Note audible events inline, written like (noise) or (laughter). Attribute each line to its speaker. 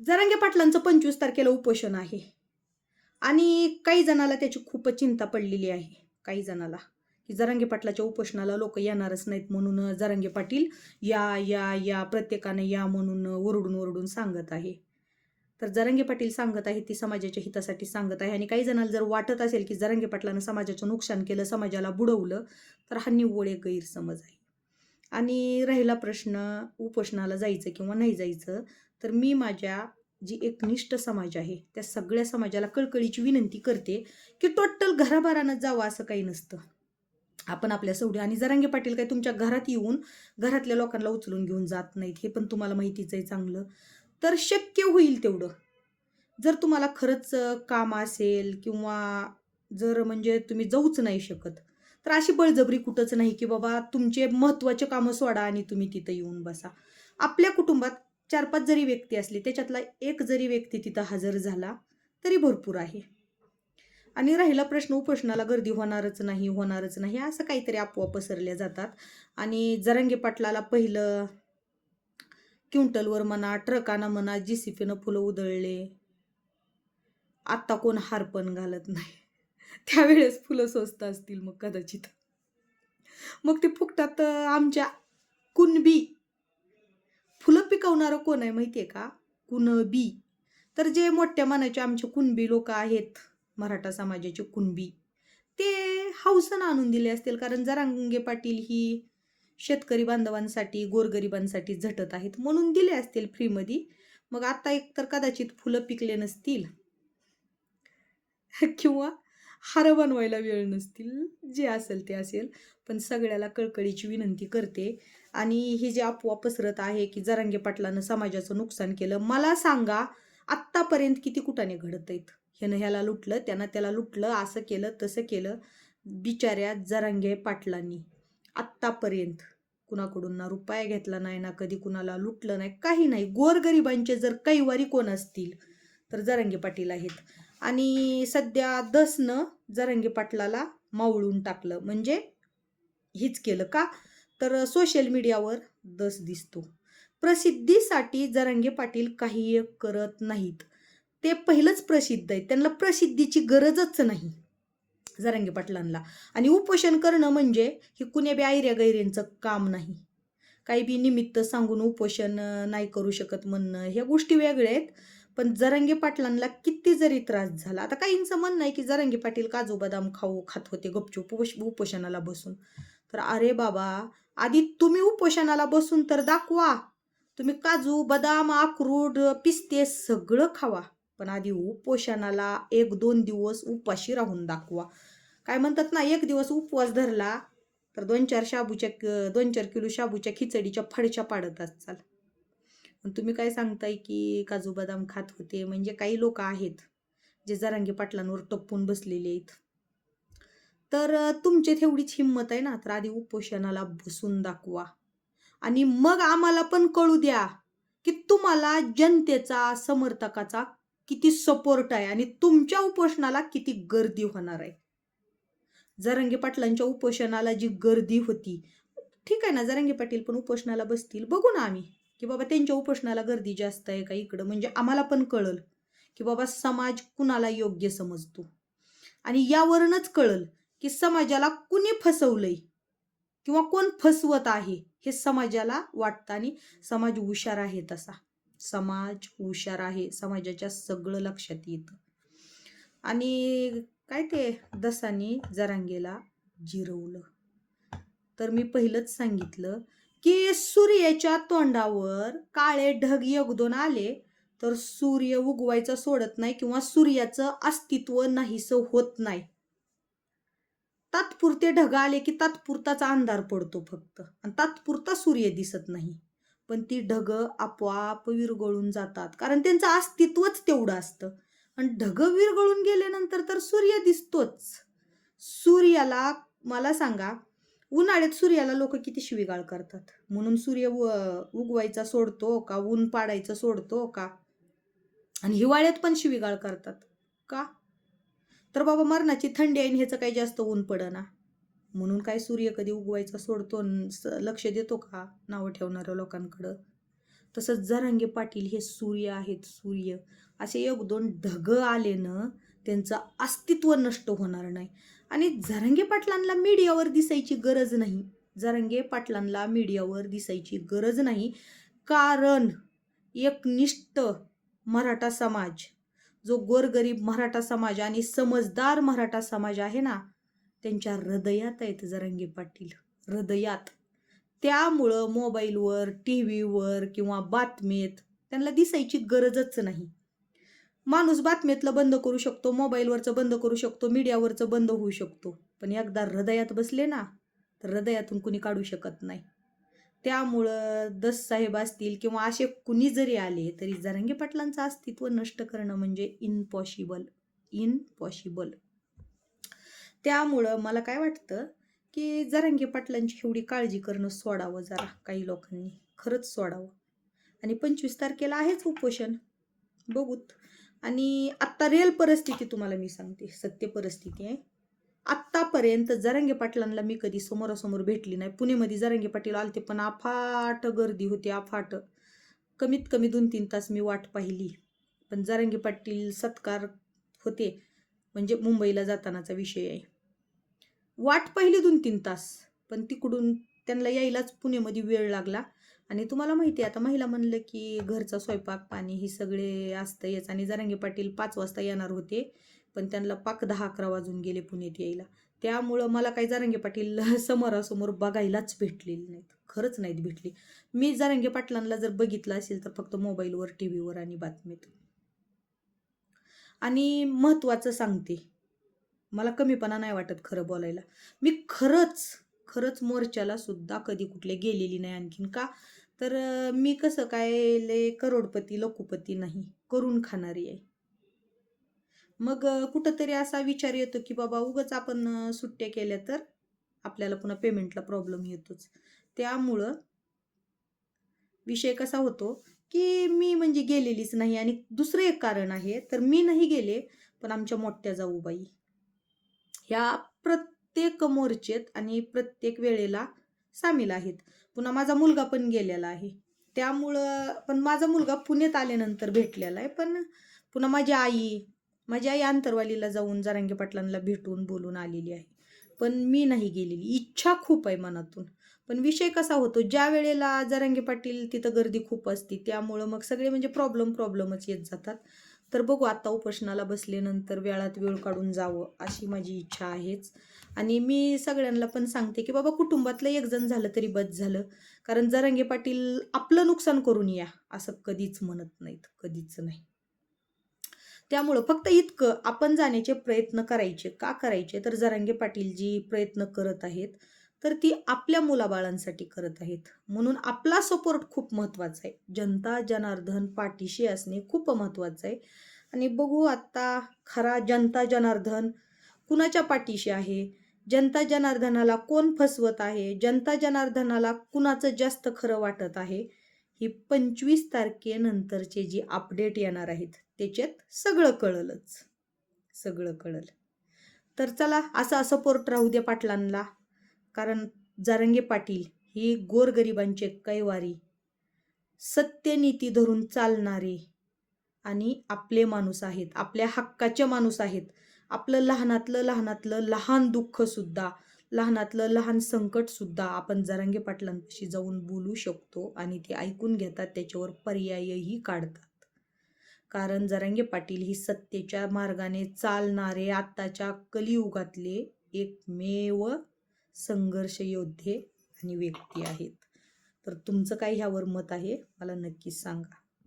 Speaker 1: जरांगे पाटलांचं पंचवीस तारखेला उपोषण आहे. आणि काही जणाला त्याची खूपच चिंता पडलेली आहे. काही जणाला. की जरांगे पाटलाच्या उपोषणाला लोक येणारच नाहीत म्हणून जरांगे पाटील या या या प्रत्येकाने या म्हणून ओरडून ओरडून सांगत आहे. तर जरंगे पाटील सांगत आहे ती समाजाच्या हितासाठी सांगत आहे. आणि काही जणांना जर वाटत असेल की जरंगे पाटलानं समाजाचं नुकसान केलं समाजाला बुडवलं तर हा निव्वळ एक गैरसमज आहे. आणि राहिला प्रश्न उपोषणाला जायचं किंवा नाही जायचं तर मी माझ्या जी एकनिष्ठ समाज आहे त्या सगळ्या समाजाला कळकळीची विनंती करते की टोटल घराबारानं जावं असं काही नसतं. आपण आपल्या सवडी आणि जरांगे पाटील काय तुमच्या घरात येऊन घरातल्या लोकांना उचलून घेऊन जात नाहीत हे पण तुम्हाला माहितीच आहे चांगलं. तर शक्य होईल तेवढं. जर तुम्हाला खरंच काम असेल किंवा जर म्हणजे तुम्ही जाऊच नाही शकत तर अशी बळजबरी कुठंच नाही की बाबा तुमचे महत्त्वाचे कामं सोडा आणि तुम्ही तिथं येऊन बसा. आपल्या कुटुंबात चार पाच जरी व्यक्ती असली त्याच्यातला एक जरी व्यक्ती तिथं हजर झाला तरी भरपूर आहे. आणि राहिला प्रश्न उपोषणाला गर्दी होणारच नाही होणारच नाही असं काहीतरी आपोआप पसरल्या जातात. आणि जरंगे पाटलाला पहिलं क्विंटलवर म्हणा ट्रकानं म्हणा जी सी पीनं फुलं उधळले. आत्ता कोण हारपण घालत नाही. त्यावेळेस फुलं स्वस्त असतील मग कदाचित. मग ते फुकटात आमच्या कुणबी शिकवणारं कोण आहे माहिती आहे का? कुणबी. तर जे मोठ्या मनाचे आमचे कुणबी लोक आहेत मराठा समाजाचे कुणबी ते हौसन आणून दिले असतील कारण जरांगे पाटील ही शेतकरी बांधवांसाठी गोरगरिबांसाठी झटत आहेत म्हणून दिले असतील फ्रीमध्ये. मग आता एक तर कदाचित फुलं पिकले नसतील. (laughs) किंवा हार बनवायला वेळ नसतील. जे असेल ते असेल. पण सगळ्याला कळकळीची विनंती करते. आणि ही जी अफवा पसरत आहे की जरांगे पाटलानं समाजाचं नुकसान केलं मला सांगा आत्तापर्यंत किती कुठाने घडत आहेत? ह्यानं ह्याला लुटलं त्यानं त्याला लुटलं असं केलं तसं केलं बिचाऱ्या जरांगे पाटलांनी. आत्तापर्यंत कुणाकडून ना रुपया घेतला नाही ना कधी कुणाला लुटलं नाही काही नाही. गोरगरिबांचे जर कैवारी कोण असतील तर जरांगे पाटील आहेत. आणि सध्या दसनं जरांगे पाटलाला मावळून टाकलं. म्हणजे हीच केलं का? तर सोशल मीडियावर दस दिसतो. प्रसिद्धीसाठी जरांगे पाटील काही करत नाहीत. ते पहिलंच प्रसिद्ध आहे. त्यांना प्रसिद्धीची गरजच नाही. जरांगे पाटलांना. आणि उपोषण करणं म्हणजे हे कुण्या बी आयऱ्या गैऱ्यांचं काम नाही. काही बी निमित्त सांगून उपोषण नाही करू शकत म्हणणं ह्या गोष्टी वेगळ्या आहेत. पण जरांगे पाटलांना किती जरी त्रास झाला आता काहींचं म्हणणं आहे की जरांगे पाटील काजू बदाम खाऊ खात होते गपचूप उपोषणाला बसून. तर अरे बाबा आधी तुम्ही उपोषणाला बसून तर दाखवा. तुम्ही काजू बदाम अक्रोड पिस्ते सगळं खावा. पण आधी उपोषणाला एक दोन दिवस उपाशी राहून दाखवा. काय म्हणतात ना एक दिवस उपवास धरला तर दोन चार शाबूच्या दोन चार किलो शाबूच्या खिचडीच्या फडच्या पाडत असाल. पण तुम्ही काय सांगताय की काजू बदाम खात होते? म्हणजे काही लोक आहेत जे जरांगी पाटलांवर टप्पून बसलेले आहेत. तर अ, तुमच्यात एवढीच हिंमत आहे ना तर आधी उपोषणाला बसून दाखवा. आणि मग आम्हाला पण कळू द्या की तुम्हाला जनतेचा समर्थकाचा किती सपोर्ट आहे आणि तुमच्या उपोषणाला किती गर्दी होणार आहे. जरंगे पाटलांच्या उपोषणाला जी गर्दी होती ठीक आहे ना जरंगे पाटील पण उपोषणाला बसतील. बघू ना आम्ही की बाबा त्यांच्या उपोषणाला गर्दी जास्त आहे का इकडं? म्हणजे आम्हाला पण कळल की बाबा समाज कुणाला योग्य समजतो. आणि यावरूनच कळल की समाजाला कुणी फसवलंय किंवा कोण फसवत आहे हे समाजाला वाटतं आणि समाज हुशार आहे तसा. समाज हुशार आहे समाजाच्या सगळं लक्षात येतं. आणि काय ते दसानी जरांगेला जिरवलं. तर मी पहिलंच सांगितलं की सूर्याच्या तोंडावर काळे ढग एकदोन आले तर सूर्य उगवायचं सोडत नाही किंवा सूर्याचं अस्तित्व नाहीसं होत नाही. तात्पुरते ढग आले की तात्पुरताचा अंधार पडतो फक्त. आणि तात्पुरता सूर्य दिसत नाही. पण ती ढग आपोआप विरघळून जातात. कारण त्यांचं अस्तित्वच तेवढं असतं. आणि ढग विरघळून गेल्यानंतर तर सूर्य दिसतोच. सूर्याला मला सांगा उन्हाळ्यात सूर्याला लोक किती शिवीगाळ करतात? म्हणून सूर्य उगवायचा सोडतो का? ऊन पाडायचा सोडतो का? आणि हिवाळ्यात पण शिवीगाळ करतात. का? तर बाबा मरणाची थंडी आहे आणि ह्याचं काही जास्त ऊन पडना. म्हणून काय सूर्य कधी उगवायचा सोडतो स- लक्ष देतो का नावं ठेवणाऱ्या लोकांकडं? तसंच जरांगे पाटील हे सूर्य आहेत सूर्य. असे एक दोन ढग आले ना त्यांचं अस्तित्व नष्ट होणार नाही. आणि जरांगे पाटलांना मीडियावर दिसायची गरज नाही. जरांगे पाटलांना मीडियावर दिसायची गरज नाही. कारण एकनिष्ठ मराठा समाज जो गोरगरीब मराठा समाज आणि समजदार मराठा समाज आहे ना त्यांच्या हृदयात आहेत जरांगे पाटील हृदयात. त्यामुळं मोबाईलवर टी व्हीवर किंवा बातमीत त्यांना दिसायची गरजच नाही. माणूस बातमीतलं बंद करू शकतो मोबाईलवरचं बंद करू शकतो मीडियावरचं बंद होऊ शकतो. पण एकदा हृदयात बसले ना तर हृदयातून कुणी काढू शकत नाही. त्यामुळं दस साहेब असतील किंवा असे कुणी जरी आले तरी जरांगे पाटलांचं अस्तित्व नष्ट करणं म्हणजे इनपॉसिबल इनपॉसिबल त्यामुळं मला काय वाटतं की जरांगे पाटलांची एवढी काळजी करणं सोडावं जरा काही लोकांनी. खरंच सोडावं. आणि पंचवीस तारखेला आहेच उपोषण. बघूत. आणि आत्ता रेल परिस्थिती तुम्हाला मी सांगते. सत्य परिस्थिती आहे. आत्तापर्यंत जरांगे पाटलांना मी कधी समोरासमोर भेटली नाही. पुणेमध्ये जरांगे पाटील आलते पण अफाट गर्दी होती अफाट कमीत कमी दोन तीन तास मी वाट पाहिली. पण जरांगे पाटील सत्कार होते म्हणजे मुंबईला जातानाचा विषय आहे. वाट पाहिली दोन तीन तास पण तिकडून त्यांना यायलाच पुणेमध्ये वेळ लागला. आणि तुम्हाला माहिती आहे आता महिला म्हणलं की घरचा स्वयंपाक पाणी हे सगळे असतं याच आणि जरांगे पाटील पाच वाजता येणार होते. पण त्यांना पाक दहा अकरा वाजून गेले पुण्यात यायला. त्यामुळं मला काही जारंगे पाटील (laughs) समोरासमोर बघायलाच भेटलेली नाहीत. खरंच नाहीत भेटली. मी जारंगे पाटलांना जर बघितलं असेल तर फक्त मोबाईलवर टी व्हीवर आणि बातमीत. आणि महत्त्वाचं सांगते मला कमीपणा नाही वाटत खरं बोलायला. मी खरंच खरंच मोर्चाला सुद्धा कधी कुठले गेलेली नाही आणखीन का? तर मी कसं काय लय करोडपती लोकपती नाही करून खाणारी आहे. मग कुठंतरी असा विचार येतो की बाबा उगच आपण सुट्ट्या केल्या तर आपल्याला पुन्हा पेमेंटला प्रॉब्लेम येतोच. त्यामुळं विषय कसा होतो की मी म्हणजे गेलेलीच नाही आणि दुसरं एक कारण आहे तर मी नाही गेले पण आमच्या मोठ्या जाऊबाई. ह्या प्रत्येक मोर्चेत आणि प्रत्येक वेळेला सामील आहेत. पुन्हा माझा मुलगा पण गेलेला आहे. त्यामुळं पण माझा मुलगा पुण्यात आल्यानंतर भेटलेला आहे पण पुन्हा माझी आई माझी आई आंतरवालीला जाऊन जरांगे पाटलांना भेटून बोलून आलेली आहे. पण मी नाही गेलेली. इच्छा खूप आहे मनातून. पण विषय कसा होतो ज्या वेळेला जरांगे पाटील तिथं गर्दी खूप असते त्यामुळं मग सगळे म्हणजे प्रॉब्लेम प्रॉब्लेमच येत जातात. तर बघू आत्ता उपोषणाला बसल्यानंतर वेळात वेळ काढून जावं अशी माझी इच्छा आहेच. आणि मी सगळ्यांना पण सांगते की बाबा कुटुंबातलं एक जण झालं तरी बस झालं. कारण जरांगे पाटील आपलं नुकसान करून या असं कधीच म्हणत नाहीत कधीच नाही. त्यामुळं फक्त इतकं आपण जाण्याचे प्रयत्न करायचे. का करायचे? तर जरांगे पाटील जी प्रयत्न करत आहेत तर ती आपल्या मुलाबाळांसाठी करत आहेत. म्हणून आपला सपोर्ट खूप महत्त्वाचा आहे. जनता जनार्दन पाठीशी असणे खूप महत्त्वाचं आहे. आणि बघू आत्ता खरा जनता जनार्दन कुणाच्या पाठीशी आहे? जनता जनार्दनाला कोण फसवत आहे? जनता जनार्दनाला कुणाचं जास्त खरं वाटत आहे? ही पंचवीस तारखेनंतरचे जी अपडेट येणार आहेत त्याच्यात सगळं कळलंच. सगळं कळलं. तर चला असा सपोर्ट राहू द्या पाटलांना. कारण जारंगे पाटील ही गोरगरिबांचे कैवारी सत्यनीती धरून चालणारे आणि आपले माणूस आहेत आपल्या हक्काचे माणूस आहेत. आपलं लहानातलं लहानातलं लहान दुःखसुद्धा लहानातलं लहान संकटसुद्धा आपण जरांगे पाटलांपाशी जाऊन बोलू शकतो आणि ते ऐकून घेतात त्याच्यावर पर्यायही काढतात. कारण जरांगे पाटील ही सत्तेच्या मार्गाने चालणारे आत्ताच्या कलियुगातले एकमेव संघर्ष योद्धे आणि व्यक्ती आहेत. तर तुमचं काय ह्यावर मत आहे? मला नक्कीच सांगा.